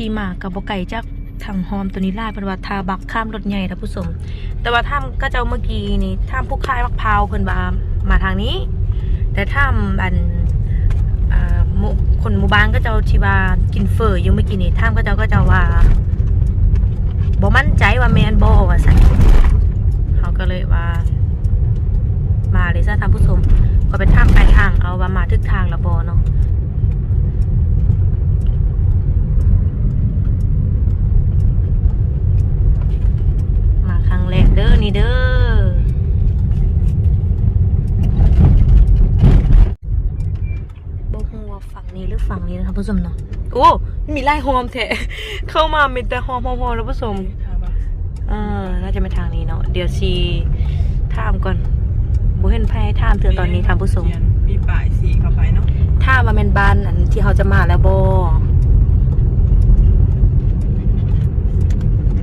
ขี่มากับบไก่จากทางฮอมตัวนี้ล่เป็นว่าทาบักข้ามรถใหญ่ท่านผู้ชมแต่ว่าถ้ำก็เจ้าเมื่อกี้นี่ถ้ำผู้ค่ายมักพร้าวเพิ่นว่ามาทางนี้ แต่ถ้ำอันคนหมู่บ้านก็เจ้าที่ว่ากินเฟออยู่เมื่อกี้นี่ถ้ำก็เจ้าก็เจ้าว่าบ่มั่นใจว่าแมนบ่ว่าซั่นเขาก็เลยว่า มาเลยซะท่านผู้ชมก็เป็นทางปทางเอาว่ามาถึกทางล้วบ่เนาะ ครั้งแรกเด้อนี่เด้อบอกหัวาฝั่งนี้หรือฝั่งนี้นะครับผู้ชมเนาะโอ้มีไล่หอมแท้เข้ามามีแต่หอมหอมหอมแล้วผู้ชมเออน่าจะเป็นทางนี้เนาะเดี๋ยวชีถามก่อนบุเห็นไพ่ถามเธอตอนนี้ทางผู้ชมมีป้ายสีเข้าไปเนาะถ้ามาเป็นบ้านอันที่เขาจะมาแล้วโบ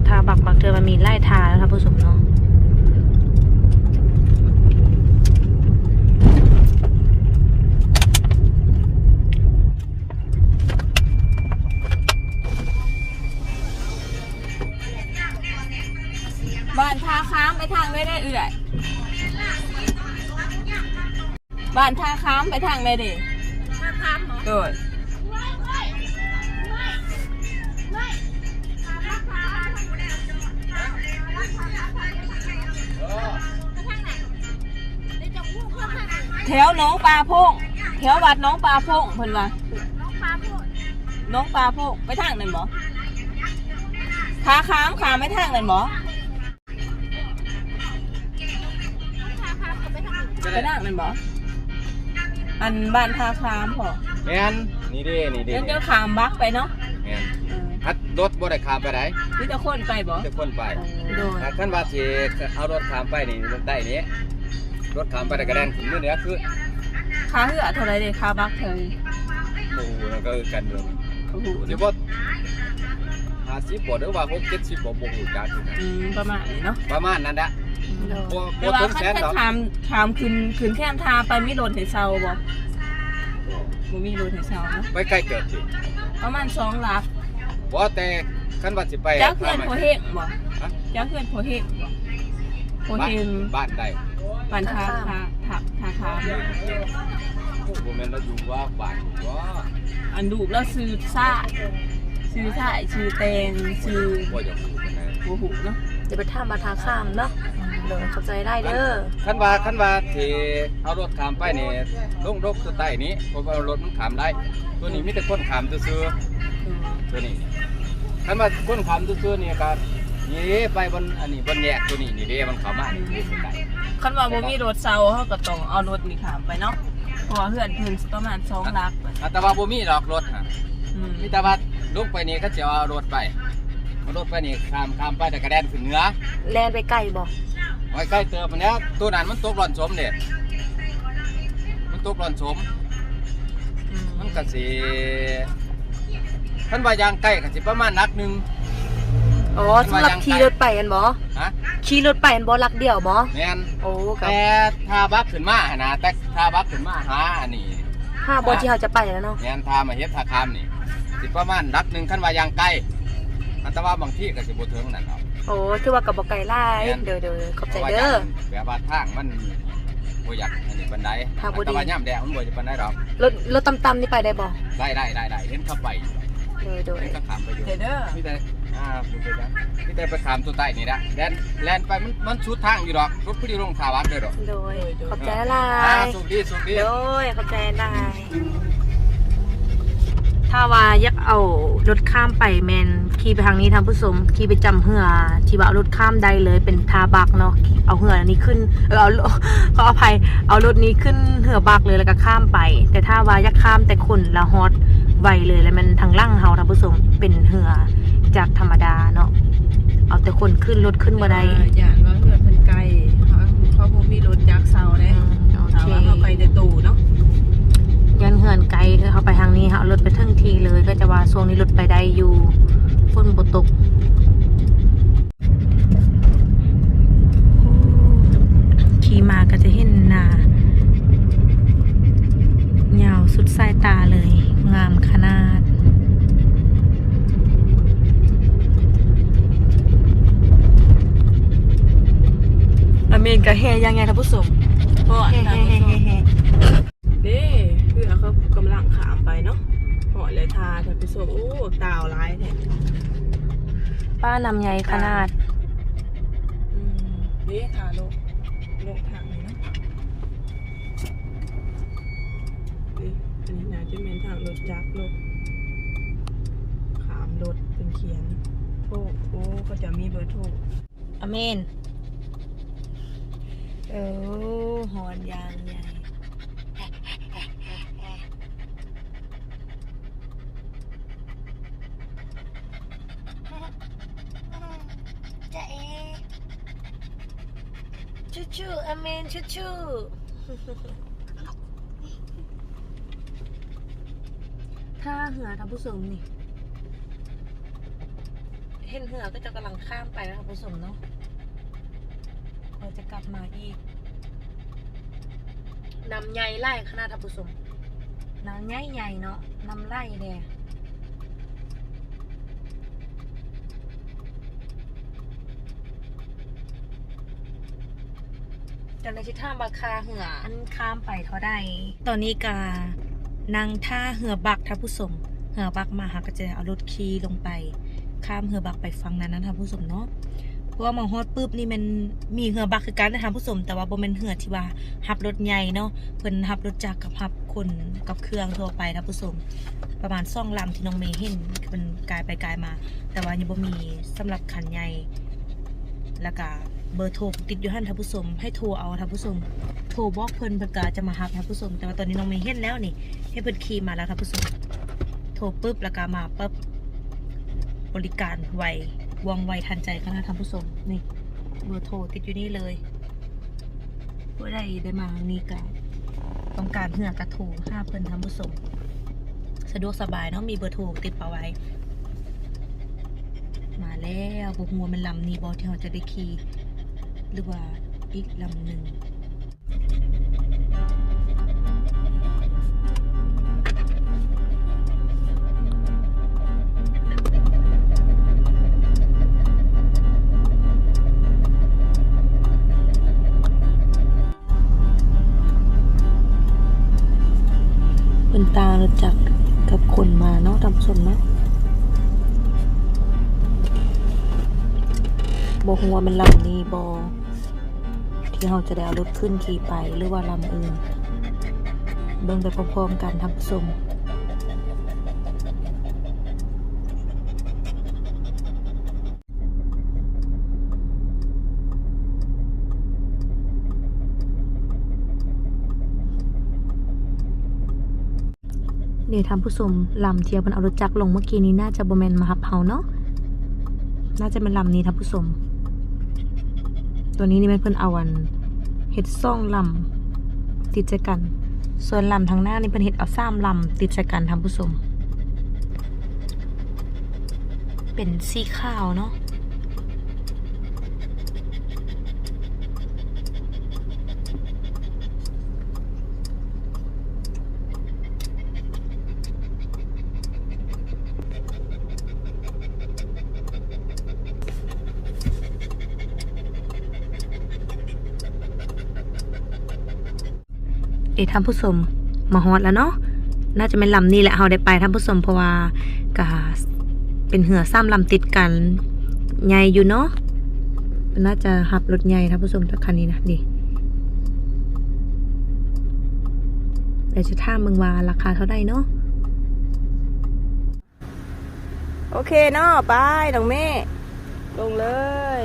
ทาบักบักเธอมันมีไล่ทาแล้วท่านผู้ชมเนาะบ้านท่าค้ามไปทางได้ได้เอื่อยบ้านท่าค้ามไปทางได้ดิท่าค้ามเหรอโดย แถวหน้องปลาโพงแถววัดหน้องปลาโพงเพิ่นว่าน้องปลาโพงน้องปลาโพงไปทางนั้นบ่ท่าค้ามขามไปทางนั้นบ่ไปนั่งนั่นบ่อันบ้านท่าคามพอแม่นนี่เด้นี่เด้เดี๋ยวเดี๋ยวขามบักไปเนาะแม่นฮัดรถบ่ได้ข้ามไปไหนนี่จะคนไปบ่จะคนไปโดยถ้าท่านว่าสิเอารถข้ามไปนี่ได้นี้ รถข้ามไปได้กระแดนขึ้นมื้อเหนือคือค่าเหือเท่าไรเด้ค่าบักเท่าไหร่โอ้โหแล้วก็กันเด้อโอ้โหสิบ่50บ่หรือว่า6 70บ่บ่ฮู้จักอยู่นะอืมประมาณนี้เนาะประมาณนั้นแหละบ่แต่บ่ว่าถึงคันแสนคันดอกถามถามขึ้นขึ้นแค่ทาไปมีรถให้เช่าบ่บ่มีรถให้เช่าเนาะไปใกล้เกิดสิประมาณ2ลักบ่แต่คันว่าสิไปจักเพื่อนโพเฮงบ่ฮะจักเพื่อนโพเฮงบ่โพบ้าเฮนงบ้านใด บ้านทาคาท่าทาคามโอ้บ่แม่นเราอยู่ว่าบ้านบ่อันดูแล้วซื้อซ่าซื้อซ่าซื้อแตงซื้อบ่อยากรู้ปานใดโอ้โหเนาะเดี๋ยวไปท่ามาทาข้ามเนาะเดี๋ยวเข้าใจได้เด้อคันว่าคันว่าที่เอารถขามไปเนี่ยลงรถตัวใต้นี้เพราะว่ารถมันขามได้ ตัวนี้มีแต่คนข้ามซื่อตัวนี้คันว่าคนขามซื่อๆนี่ก็นี่ไปบนอันนี้บนแยกตัวนี้นี่เด้มันขามานี่อยู่ใก คันว่าบ่มีรถเซาเขาก็ต้องเอารถนี่ขามไปเนาะเพราะว่าเพื่อนเพิ่นประมาณ2ลักๆอะแต่ว่าบ่มีดอกรถฮะอืมมีแต่ว่าลงไปนี่เขาจะเอารถไปเอารถไปนี่ข้ามข้ามไปแต่กระแดนขึ้นเหนือแลนไปไก่บ่ไว้ใกล้เติมมันแล้วตัวนั้นมันตกหล่อนสมเด้มันตกหล่อนสมมันก็สิท่านว่ายางใกล้ก็สิประมาณนักหนึ่ง อ๋อสำหรับขี่รถไปอันบ่ฮะขี่รถไปอันบ่ลักเดี่ยวบ่แม่นโอ้กับแต่ถ้าบักขึ้นมาหนนะแต่ถ้าบักขึ้นมาหาอันนี้ห้าบ่ที่เขาจะไปแล้วเนาะแม่นถ้ามาเฮ็ดท่าคามนี่สิประมาณนักหนึ่งท่านว่ายางใกล้อันแต่ว่าบางที่ก็สิบ่ถึงนั่นหรอกโอ้ถือว่ากับบ่ไก่ไล่เด้อเด้อขอบใจเด้อแบบว่าทางมันบ่อยากอันนี้ปานใดทางบ่ดีแต่ว่าย่ํแดดมันบ่จะปานใดหรอกรถรถต่ำๆนี่ไปได้บ่ได้ได้ได้ได้เห็นเข้าไปอยู่เด้อเด้อเห็นเขาขามไปอยู่เด้อเด้อมีแต่ อ่าคุณไปจังมีแต่ไปขามตัวใต้นี่นะแลนแลนไปมันมันสุดทางอยู่ดอกรถผู้ดีลงทาวัดเลยดอกโดยขอบใจหลาอ่าย สุดดีสุดดี โดยขอบใจหลายถ้าว่าอยากเอารถข้ามไปแมนขี่ไปทางนี้ทางผู้ชมขี่ไปจำเหือที่ว่าเอารถข้ามได้เลยเป็นทาบักเนาะเอาเหืออันนี้ขึ้นเออเอาขออภัยเอารถนี้ขึ้นเหือบักเลยแล้วก็ข้ามไป แต่ถ้าว่าอยากข้ามแต่คนละฮอตไวเลยแล้วมันทางล่างเฮาทางผู้ชมเป็นเหือ จากธรรมดาเนาะเอาแต่คนขึ้นรถขึ้นบ่ได้ย่านว่าเพื่อนเพิ่นไกลเขาเขาบ่มีรถจักเซาเด้อืมโอเคถามว่าเขาไปแต่ตู่เนาะยันเหือนไกลคือเขาไปทางนี้เขาเอารถไปทั้งทีเลย ก็จะว่าช่วงนี้รถไปได้อยู่ฝนบตกขี่มาก็จะเห็นหนายาวสุดสายตาเลย งามขนาด มนกับแฮยังไงท่านผู้ชมเพราะแฮทางแฮผู้ชแฮมแฮนี่คือเขากำลังขามไปเนาะเหาะเลยทาท่านผู้ชมโอ้ตาวร้ายแท้ป้านำใหญ่ขนาดอืมนี่ทาโลกโลกทางนี้เนาะนี่อันนี้น่าจะเป็นทางรถจักรโลกขามรถเป็นเขียนโอ้โอ้ก็จะมีเบอร์โทรอเมน เออหอนยางใหญ่จะเอชูชูอเมนชูชูถ้าเหือท่านผู้ชมนี่ เห็นเหือก็จะกำลังข้ามไปแล้วท่านผู้ชมเนาะ เราจะกลับมาอีกนำใหญ่ไล่ขนาดท่านผู้ชมนำใหญ่ใหญ่ๆเนาะนำไล่แดงจะในชิท่าบาคาเหืออันข้ามไปเท่าใดตอนนี้กานั่งท่าเหือบักท่านผู้ชมเหือบักมาหาก็จะเอารถขี่ลงไป ข้ามเหือบักไปฟังนั้นนะท่านผู้ชมเนาะ เพราะว่ามาฮอดปุ๊บนี่มันมีเหือบักคือกันนะท่านผู้ชมแต่ว่าบ่แม่นเหือที่ว่าหับรถใหญ่เนาะเพิ่นหับรถจักรกับหับคนกับเครื่องทั่วไปท่านผู้ชมประมาณซ่องลำที่น้องเมย์เห็นเพิ่นกายไปกายมา แต่ว่ายังบ่มีสำหรับคันใหญ่แล้วก็เบอร์โทรติดอยู่หั่นท่านผู้ชมให้โทรเอาท่านผู้ชมโทรบอกเพิ่นเพิ่นก็จะมาหับท่านผู้ชมแต่ว่าตอนนี้น้องเมย์เห็นแล้วนี่ ให้เพิ่นขี่มาแล้วท่านผู้ชมโทรปุ๊บแล้วก็มาปุ๊บบริการไว ว่องไวทันใจขนาดท่านผู้ชมนี่เบอร์โทรติดอยู่นี่เลยผู้ใดได้มานี่ก็ต้องการเหือกระโทรห้าเพิ่นท่านผู้ชมสะดวกสบายเนาะมีเบอร์โทรติดเอาไว้ มาแล้วบุกงัวมันลำนี้บอที่เราจะได้ขี่หรือว่าอีกลำหนึ่ง ตารู้จักกับคนมาเนาะทำสมเนาะบหัวามันลำนี้บอที่เราจะได้เอารถขึ้นขี่ไปหรือว่าลำอื่น เบิ่งไปพร้อมๆกันทำสม นี่ทำผู้ชมลำเทียบมันเอารถจักรลงเมื่อกี้นี้น่าจะบแมนมาหับเฮาเนาะน่าจะเป็นลำนี้ทำผู้ชมตัวนี้นี่เป็นเพิ่อนเอาอันเฮ็ดซ่องลำติดใจกัน ส่วนลำทางหน้านี่เพิ่นเฮ็ดเอาซ้ำลำติดใจกันทำผู้ชม เป็นสีขาวเนาะ เอท่านผู้ชมมาฮอดแล้วเนาะน่าจะเป็นลำนี้แหละเฮาได้ไปท่านผู้ชมเพราะว่ากาเป็นเหือซ้ำลำติดกันใหญ่อยู่เนาะน่าจะหับรถใหญ่ท่านผู้ชมทักคันนี้นะดิเดี๋ยวจะท่ามมึงว่าราคาเท่าไหร่เนาะโอเคเนาะไปน้องเม่ลงเลย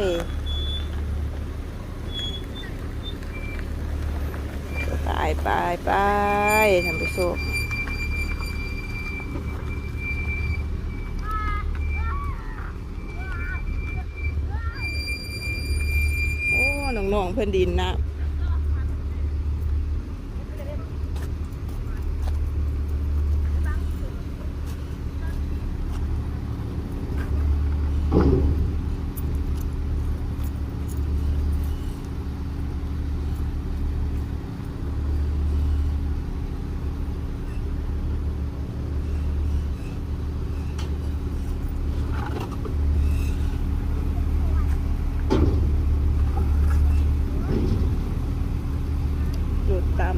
ไปไปไปท่านผู้ชมโอ้น้องๆเพื่อนดินนะ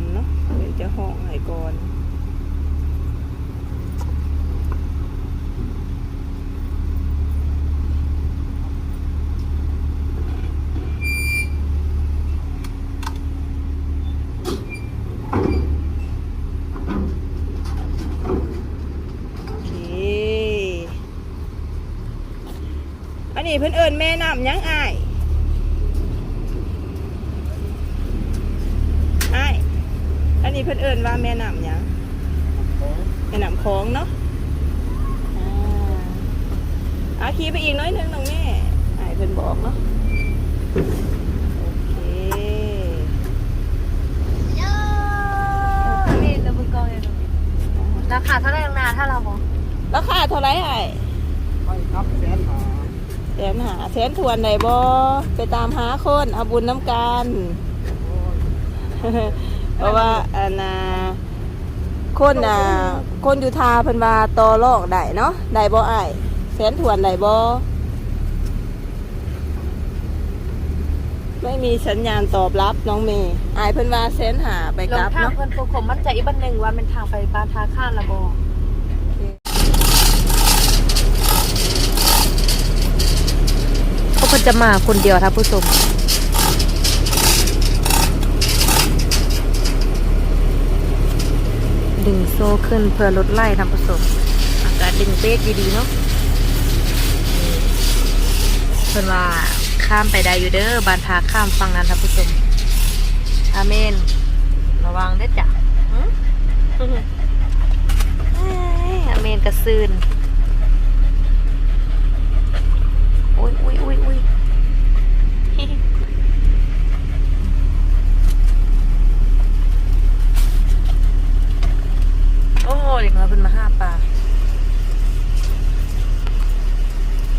ำเนาะเดี๋ยวจะห่อไห้ก่อนอันนี้เพื่อนเอิญแม่น้ำยังอาย เพิ่นเอิ้นว่าแม่น้ำหยังแม่น้ำคลองเนาะอ่าอาขี่ไปอีกน้อยหนึงน้องแม่อ้ายเพิ่นบอกเนาะโอเคนี่เราเบิ่งกองเลยราคาเท่าไหร่ลงนาถ้าเราบอกราคาเท่าไหร่อ้ายไปครับแสนหาแสนหาแสนทวนไหนบ่ไปตามหาคนเอาบุญน้ำกันเพ ราะว่าอันน่ะคนอะคนอยู่ทาเพิ่นว่าต่อรองได้เนาะได้บ่อ้ายแสนทวนได้บ่ไม่มีสัญญาณตอบรับน้องเมย์อายเพิ่นว่าแสนหาไปลกงลับทางเนาะเพิ่นพวกผมมั่นใจอีกบันหนึ่งว่าเป็นทางไปบ้านทาข้านละบอเขาก็จะมาคนเดียวท่านผู้ชม ดึงโซ่ขึ้นเพื่อลดไล่ท่านผู้ชมอากาศดึงเบรกดีๆเนาะเพิ่นว่าข้ามไปได้อยู่เด้อบานทาข้ามฟังนั้นท่านผู้ชมอาเมน ระวังได้จ้ะหึเอ้ยอาเมนกระซืนอุ้ยอุ้ยอุ้ย อุ้ยโอ้โหเด็กน้อยเพิ่นมาห้าปลา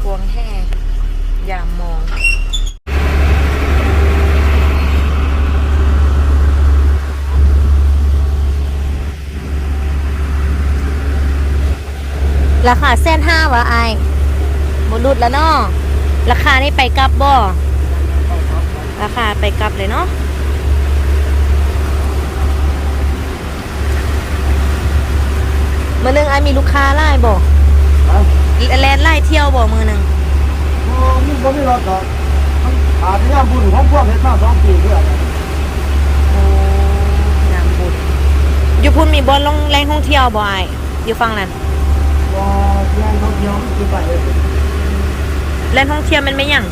กวงแห่ยามมองราคาเส้นห้าวะไอายบรุดแล้วเนาะราคานี่ไปกลับบ่ราคาไปกลับเลยเนาะมือหนึงไอายมีลูกค้าไล่บ่แลนไล่เที่ยวบ่มือหนึงโอ้มึงบ่มีรถดอกอาพยายามบุญของพวกเฮ็ดมาสองปีเพื่อโอ้ยามบุญอยู่พุ่นมีบอลลงแรงท่องเที่ยวบ่ไอายอยู่ฟังนั้นบ่งานท่องเที่ยวมันคือไปเลยแรงท่องเที่ยวมันไม่หยัง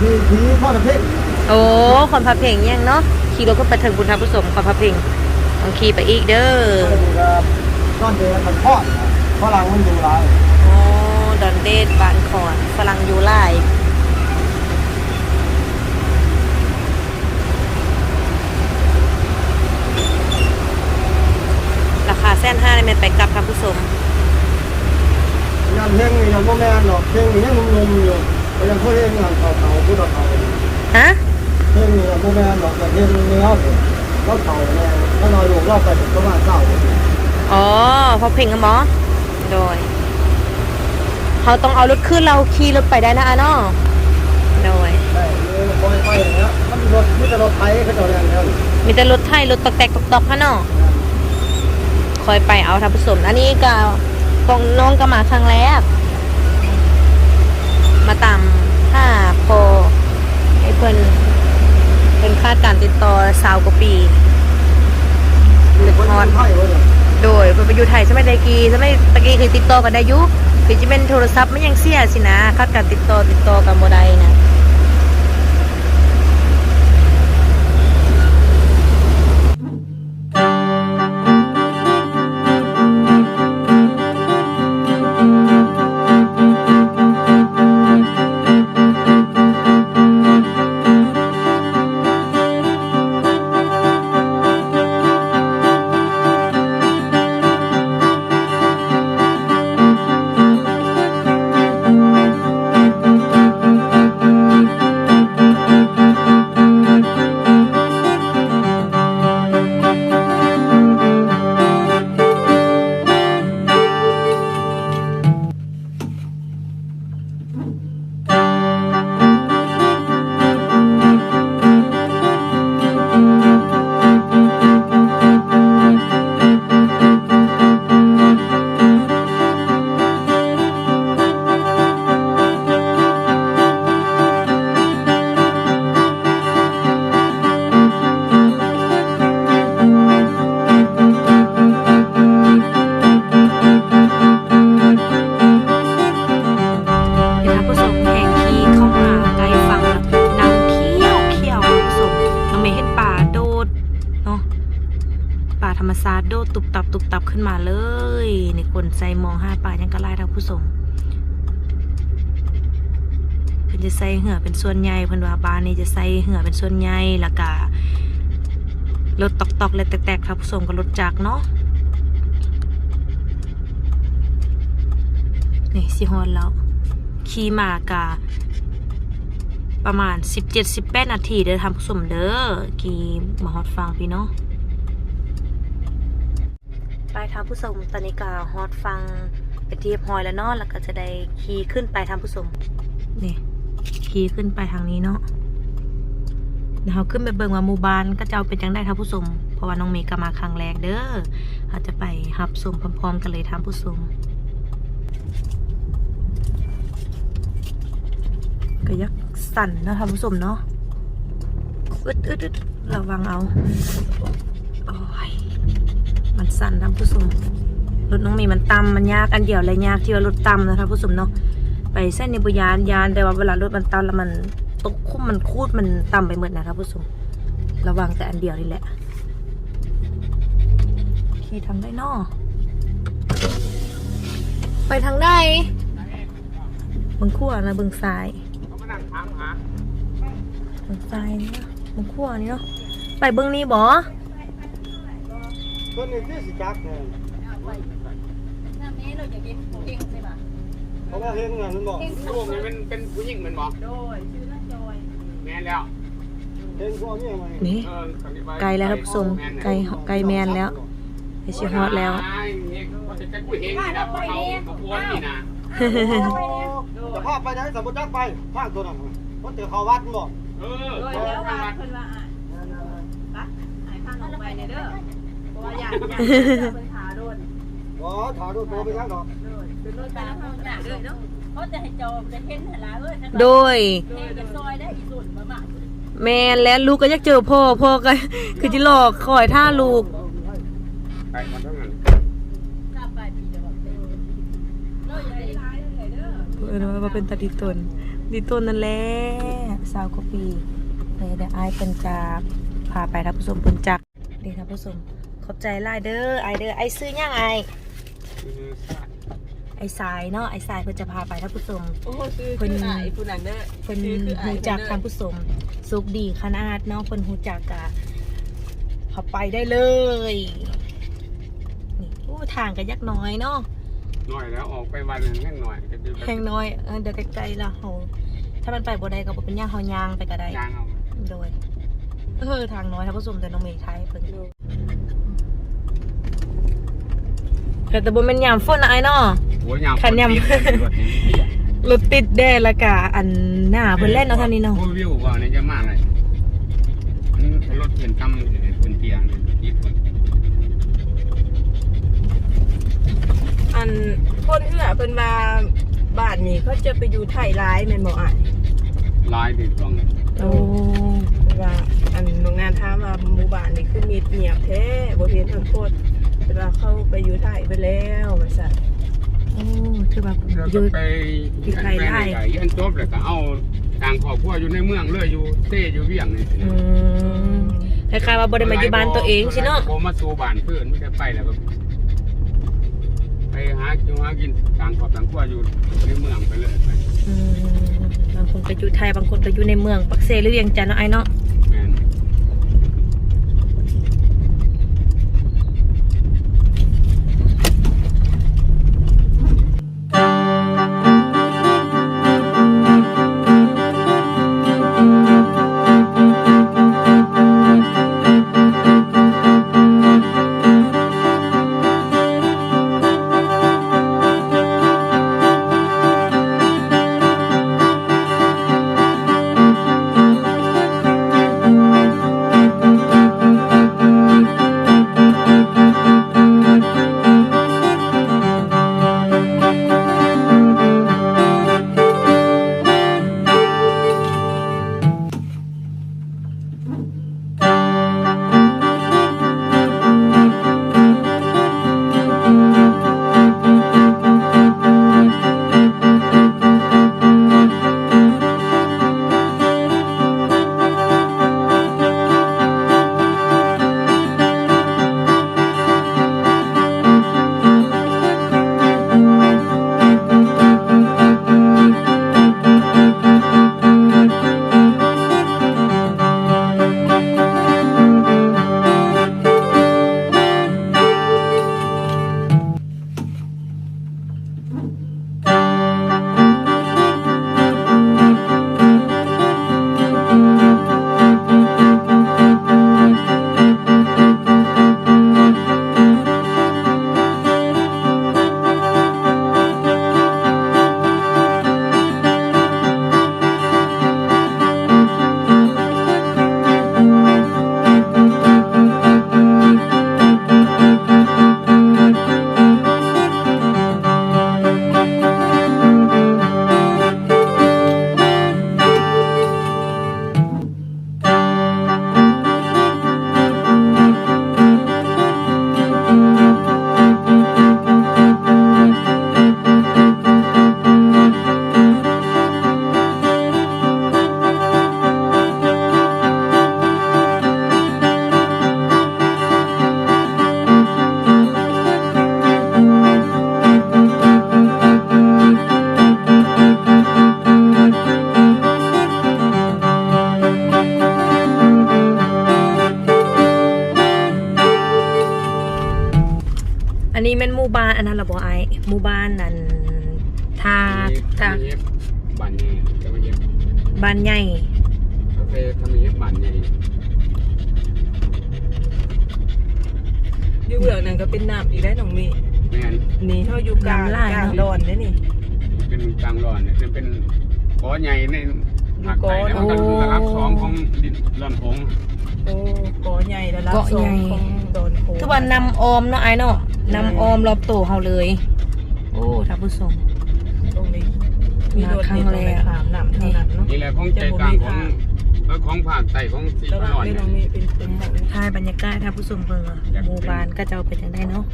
มีผีพ่อตะเพ่งโอ้คนพาเพลงยังเนาะขี่รถก็ไปถึงบุญทับผสมคนพาเพลงต้องขี่ไปอีกเด้อ ตอนเดือนมันทอดฝรั่งมันอยู่หลายโอ้ดอนเดดบานคอนฝรั่งยูไลราคาแสนห้าเนี่ยมันไปกลับทับผสมยันเพ่งนี่ยังบ่แม่นหรอกเพ่งนี่ยังหนุ่มๆอยู่ก็ยังเคยเห็นงานเขาเขาผู้ต่อเขาฮะเพ่งนี่ยังบ่แม่นหรอกแต่เพ่งนี่เขาเขาเขาแน่ถ้าน้อยลูกเราไปถึงประมาณเก้า อ๋อพอเพลงกันหมอโดยเขาต้องเอารถขึ้นเราขี่รถไปได้นะอาเนาะโดยได้เลยปล่อยไปอย่างเงี้ยมันรถมีแต่รถไถเขาเจ้าแรงแท้มีแต่รถไทยรถตอกแตกตอกตอกฮะเนาะคอยไปเอาทับผสมอันนี้ก็กองน้องก็มาครั้งแรก มาตามห้าพอให้เพิ่นเป็นคาดการติดต่อสาวกว่าปีมีคนไทยเว้ย โดยเพิ่นไปอยู่ไทยใช่ไหมตะกี้ใช่ไหมตะกี้คือติดต่อกันได้อยุคือจะเป็นโทรศัพท์ไม่ยังเสียสินะคาดการติดต่อติดต่อกันบ่ได้นะ ส่วนใหญ่ล้วก็รถตอกๆและแตกๆท่านผู้ชมกับรถจักรเนาะนี่สิฮอนแล้วขี่มากะประมาณ 17-18 นาทีเด้อท่านผู้ชมเด้อขี่มาฮอดฟังพี่เนาะไปทางผู้ชมตอนนี้ก็ฮอตฟังไปเทียบหอยแล้วเนาะแล้วก็จะได้ขี่ขึ้นไปทางผู้ชมนี่ขี่ขึ้นไปทางนี้เนาะ เดี๋ยวเราขึ้นไปเบิ่งว่าหมู่บ้านก็จะเอาเป็นจังได้ทาผู้ชมเพราะว่าน้องเมย์ก็มาครั้งแรกเด้อเราจะไปรับชมพร้อมๆกันเลยทาผู้ชมก็ยักสั่นนะทาผู้ชมเนาะอึดอึดอึดระวังเอาโอ้ยมันสั่นท่านผู้ชมรถน้องเมีมันต่ำมันยากอันเดียวเลยยากที่ว่ารถต่ำนะท่านผู้ชมเนาะไปเส้นในบุยานยานแต่ว่าเวลารถมันต่ำแล้วมัน ตกคุ้มมันคูดมันต่ำไปหมดนะท่านผู้ชมระวังแต่อันเดียวนี่แหละขี่ทางได้นอไปทางได้เบึงขั้วนะเบึงซ้ายเบึงซ้ายนี่เนาะเบึงขั้วนี่เนาะไปเบึงนี่บ่คนนี้ที่สิจักเนี่ยน้าแม่เราอยากกินเก่งใช่ปะเพราะว่าเฮงเงินมันบอกลูกนี่เป็นเป็นผู้หญิงแมันบอกโดยชื่อน้าจอยแม่นแล้วเฮงพวกนี้มานี่เออคนนี้ปไกลแล้วครับผู้ชมไกลไกลแมนแล้วไปชิฮอตแล้วไอ้เอกว่าจะเป็นผู้หญิงนี่นะเขาเขาพวนนี่นะจะพาไปไหนสมมติจักไปข้างตัวนั้นมันเจอเขาวัดบอกเออโดยเขาแล้วทำว่ามาเพิ่นว่าอะปะหายข้างออกไปเนี่ยเด้อเพราะว่าอยากอยากเพิ่นขาโดนอ๋อถาดูตัวไปยังดอกโดยเป็นรถตาเขาอยากเลยเนาะ เขาจะให้จอจะเห็นหลาเอ้ยโดยโดยจะซอยได้อีสุดมาบ้างแมนและลูกก็อยากเจอพ่อพ่อก็คือจิหลอกคอยท่าลูกไก่มันเท่านั้นกลับไปปีจะบอกเด้อเราอย่าได้ร้ายเลยเด้อเออว่าเป็นตาดีตนดีตนนั่นแหละสาวกว่าปีเลยได้อายเป็นจากพาไปทับผู้ชมเป็นจากเด็กทับผู้ชมขอบใจหลายเด้อไอายเด้อไอซื้อย่างไอไอสายเนาะไอสายเพิ่นจะพาไปทับผู้ชม โอ้คือคือไอ้ผู้นั้นเด้อเพิ่นหูจักทางผู้ชมสุขดีขนาดเนาะเพิ่นหูจักกะเขาไปได้เลยนี่โอ้ทางก็ยักน้อยเนาะหน่อยแล้วออกไปวันหนึงแค่หน่อยก็จะแพงน้อยเออเดี๋ยวไกลๆละเฮาถ้ามันไปบ่ได้ก็บ่เป็นย่างเฮายางไปก็ได้ยางเอาโดยเออทางน้อยถ้าผสมแต่น้องเมย์ไทยเพิ่นแต่แต่บ่แม่นยามฝนนะไอ้เนาะหัวยาว ขันยำรถติดแด้และกะอันหน้าเพิ่นเล่นเนาะท่านนี้เนาะวิวว่าเนี่ยจะมาอะไรมันรถเขียนตั้มเป็นเตียงญี่ปุ่นอันคนเหือเพิ่นมาบ้านนี้เขาจะไปอยู่ไทยร้ายแม่นบ่อะลายติดตรงโอ้ว่าอันโรงงานถามว่าหมู่บ้านนี่คือมีเงียบแท้บ่เห็นทั้งโคตรเวลาเข้าไปอยู่ไทยไปแล้วว่าซั่น โอ้ถือว่าแล้วอก็ยู่ ไปที่ไกลไล่เรียนจบแล้วก็เอาต่างครอบครัวอยู่ในเมืองเลยอยู่เต้อยู่เวียงนี่อืมคล้ายๆว่าบ่ได้มาอยู่บ้านตัวเองสิเนาะผมมาสู่บ้านเพื่อนไม่ได้ไปแล้วก็ไปหาอยู่หากินต่างครอบต่างครัวอยู่ในเมืองไปเลยไปอืมบางคนก็อยู่ไทยบางคนก็อยู่ในเมืองปักเซหรือเวียงจันทน์เนาะไอ้เนาะ แม่น บ้านใหญ่กาแฟทำเย็บบ้านใหญ่อยู่เบื้องนั้นก็เป็นน้ำอีกได้น้องเมย์แม่นนี่เฮาอยู่กลางน้ำลายกลางเนอะ ดอนเด้นี่ เป็นกลางร้อนเนี่ยเป็นเป็นเกาะใหญ่ในภาคใต้แล้วมันก็โอ้ระดับสองของดินลำโพงโอ้เกาะใหญ่ระดับเกาะสอใหญ่งของดอนโคคือว่านำออมเนาะไอ้เนาะนำออมรอบโตเฮาเลย โอ้ท่านผู้ชมตรงนี้ มีรถมาครั้นี่งตรงแรไปกขามน้ำเท่านั้นเนาะนี่แหละของใจกลางของเออของภาคใต้ของสีแล้วพว่าระนอนไม่เนี่ยน้องเมย์เป็นเป็นหมดเลยถ่ายบรรยากาศท่านผู้ชมเบิ่งอะหมู่บ้านก็จะเอาไปจังได้เนาะ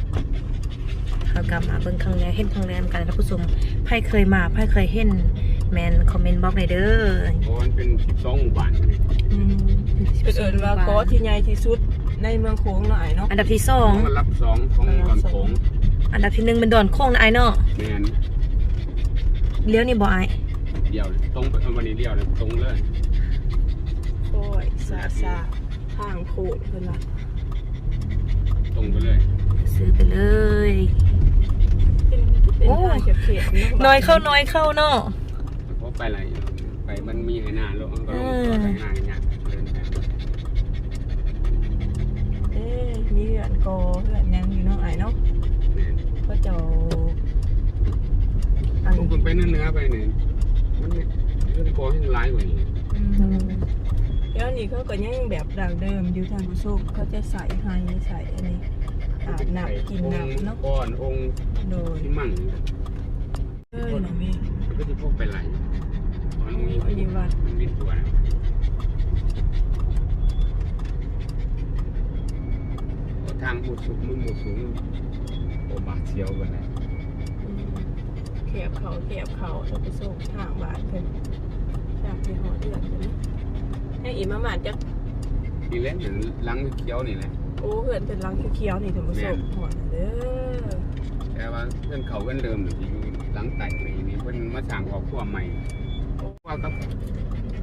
เขากลับมาเบิ่งครั้งแรกเห็นครั้งแรกกันท่านผู้ชมไพ่เคยมาไพ่เคยเห็นแมนคอมเมนต์บอกในอยเด้อเพราะมันเป็น12หมู่บ้านเนี่ยอืมเป็นเอิญว่าเกาะที่ใหญ่ที่สุดในเมืองโค้งหน่อยเนาะอันดับที่สองมันรับสองของก่อนโขงอันดับที่หนึ่งเป็นดอนโค้งนะไอ้เนาะแม่น เลี้ยวนี่บ่ไอ้เดียวเลยตรงไปเอาวันนี้เดียวเลยตรงเลยโอ้ยซาซาทางโค้งเพิ่นว่าตรงไปเลยซื้อไปเลย เป็นเป็นโอ้ ทางเขียวๆเนาะน้อยเข้าน้อยเข้าเนาะ เพราะไปอะไรไปมันมีให้หน้าลงก็ลงอืมตัวไปหน้าอย่างเงี้ยเดินไปเอ๊ะมีเหือนโกเหือนยังอยู่เนาะไอ้เนาะ ไปเนื้อเนื้อไปเนี่ยมันเนี่ยเรื่องโกให้ร้ายกว่านี้อืมแล้วนี่เขาก็ยังแบบดังเดิมอยู่ทางผู้ชมเขาจะใส่ไฮใส่อันนี้อาบน้ำกินน้ำเนาะก้อนองค์โดยที่มั่งเอ้ยน้องเมย์มันก็จะพวกไปไหลมันมีอันนี้วัดมันมีตัวนะทางหมุดสูงมุมหมุดสูงโอบาดเชียวกันเลยอืม แคบเขาแคบเขาท่านผู้ชมทางบ้านเพิ่นจากที่หอเดือดเพิ่นเนาะให้อีมาหมาดจักทีเล่นเหมือนลังเคี้ยวนี่แหละ โอ้เหือนเป็นรังเขียวๆนี่ท่านผู้ชมหอเด้อแต่ว่าเพื่อนเขาเพื่อนเดิมที่อยู่หลังไต่นี่นี่เพื่อนมาสั่งครอบครัวใหม่ว่ากับ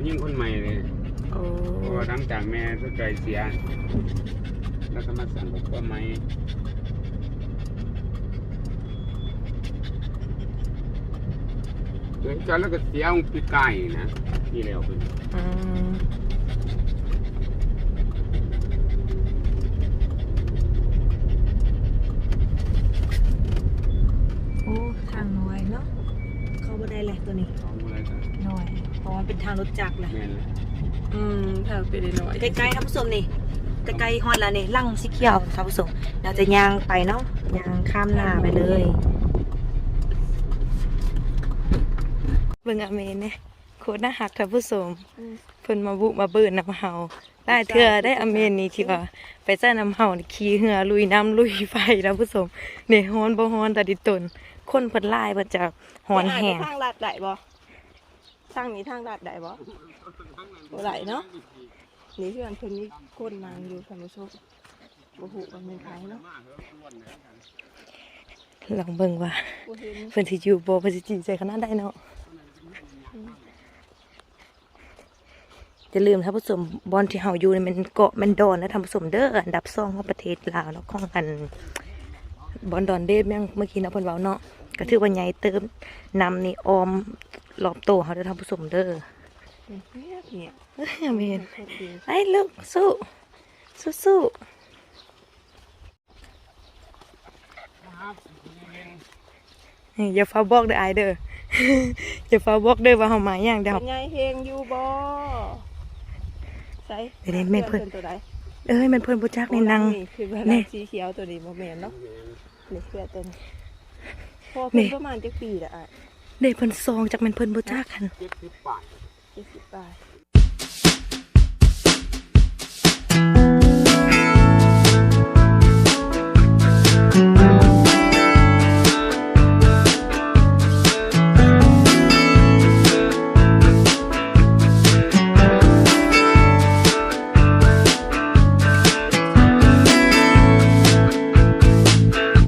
ยิ่งคนใหม่เลยโอ้เพราะว่าหลังจากแม่ทุกใจเสีย แล้วก็มาสั่งครอบครัวใหม่เดี๋ ยวจะแล้วก็เสียองปีไก่นะนี่แล้วเป็นอืมโอ้ทางน้อยเนาะเข้าบ่ได้แหละตัวนี้เขาอะไรกันน้อย เพราะว่าเป็นทางรถจักรแหละแม่นเลยอืมถ้าไปได้หน่อยใกล้ๆท่านผู้ชมนี่ใกล้ๆฮอดแล้วนี่ลั่งสีเขียวท่านผู้ชมเราจะย่างไปเนาะย่างข้ามหน้าไปเลยเบิ่งอาเมนเนี่ยโคตรน่าหักท่านผู้ชมเพิ่นมาบุกมาเบิ่นน้ำเฮาได้เทื่อได้อาเมนนี่ที่ว่าไปใส่น้ำเฮานี่ขี่เหือลุยน้ำลุยไฟท่านผู้ชมนี่ฮ้อนบ่ฮ้อนแต่ดิตน คนเพิ่นหลายเพิ่นจะฮ้อนแห้งทางลัดได้บ่ทางนี้ทางลัดได้บ่บ่ได้เนาะนี่เพื่อนเพิ่นมีคนนางอยู่ท่านผู้ชมบ่ฮู้ว่าเป็นไผเนาะลองเบิ่งว่าบ่เห็นเพิ่นสิอยู่บ่เพิ่นสิจริงใจขนาดใดเนาะ อย่าลืมท่านผู้ชมบอนที่เฮาอยู่นี่มันเกาะมันดอนนะท่านผู้ชมเด้ออันดับ2ของประเทศลาวเนาะของอันบอนดอนเดแม่งเมื่อกี้นะเพิ่นเว้าเนาะก็ถือว่าใหญ่เติมนำนี่ออมรอบโตเฮาเด้อท่านผู้ชมเด้อเนี่ยเนี่ยเอ้ยเมนโคตรดีไปลูกสู้สู้สู้อย่าฟ้าบอกเด้อไอเด้ออย่าฟ้าบอกเด้อว่าเฮามาอย่างเดียวเป็นไงเฮงอยู่บ่ ใส่เดี๋ยวนี้แม่เพิ่นตัวใดเอ้ยมันเพิ่นบ่จักในนางคือว่านี่นางสีเขียวตัวนี้บ่แม่นเนาะนี่เพื่อตัวนี้พอเพิ่นประมาณจักปีละอะเด้เพิ่นซองจากแม่นเพิ่นบ่จักกันเจ็ดสิบบาท70บาท